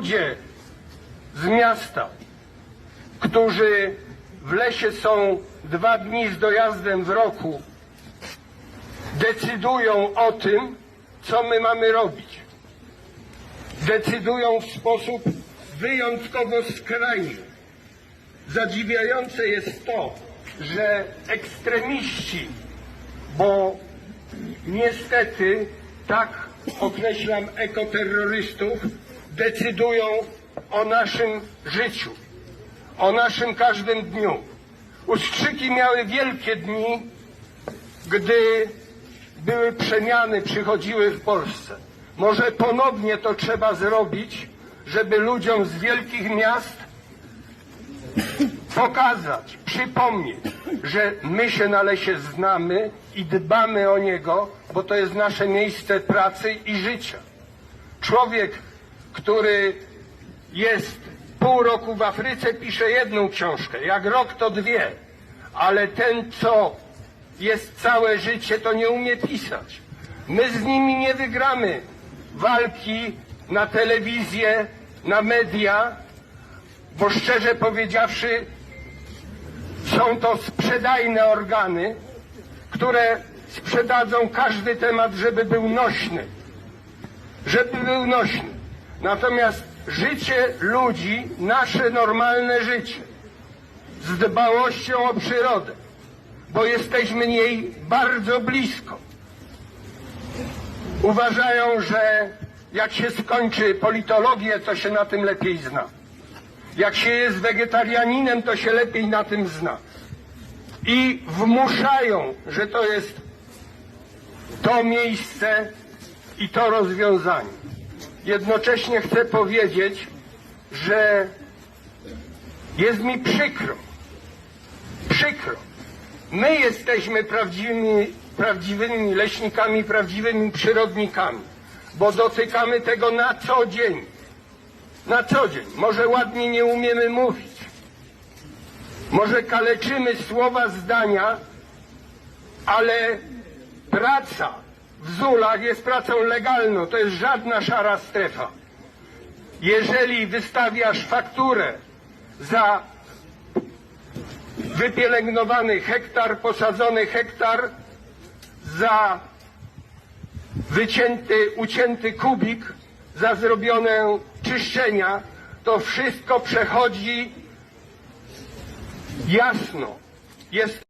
ludzie z miasta, którzy w lesie są dwa dni z dojazdem w roku, decydują o tym, co my mamy robić. Decydują w sposób wyjątkowo skrajny. Zadziwiające jest to, że ekstremiści, bo niestety tak określam ekoterrorystów, decydują o naszym życiu, o naszym każdym dniu. Ustrzyki miały wielkie dni, gdy były przemiany, przychodziły w Polsce. Może ponownie to trzeba zrobić, żeby ludziom z wielkich miast pokazać, przypomnieć, że my się na lesie znamy i dbamy o niego, bo to jest nasze miejsce pracy i życia. Człowiek, który jest pół roku w Afryce, pisze jedną książkę, jak rok to dwie, ale ten, co jest całe życie, to nie umie pisać. My z nimi nie wygramy walki na telewizję, na media, bo szczerze powiedziawszy, są to sprzedajne organy, które sprzedadzą każdy temat, żeby był nośny. Żeby był nośny. Natomiast życie ludzi, nasze normalne życie, z dbałością o przyrodę, bo jesteśmy jej bardzo blisko. Uważają, że jak się skończy politologię, to się na tym lepiej zna. Jak się jest wegetarianinem, to się lepiej na tym zna. I wmuszają, że to jest to miejsce i to rozwiązanie. Jednocześnie chcę powiedzieć, że jest mi przykro. Przykro. My jesteśmy prawdziwymi, prawdziwymi leśnikami, prawdziwymi przyrodnikami, bo dotykamy tego na co dzień. Na co dzień. Może ładnie nie umiemy mówić. Może kaleczymy słowa, zdania, ale praca w Zulach jest pracą legalną. To jest żadna szara strefa. Jeżeli wystawiasz fakturę za wypielęgnowany hektar, posadzony hektar, za wycięty, ucięty kubik, za zrobione czyszczenia, to wszystko przechodzi jasno. Jest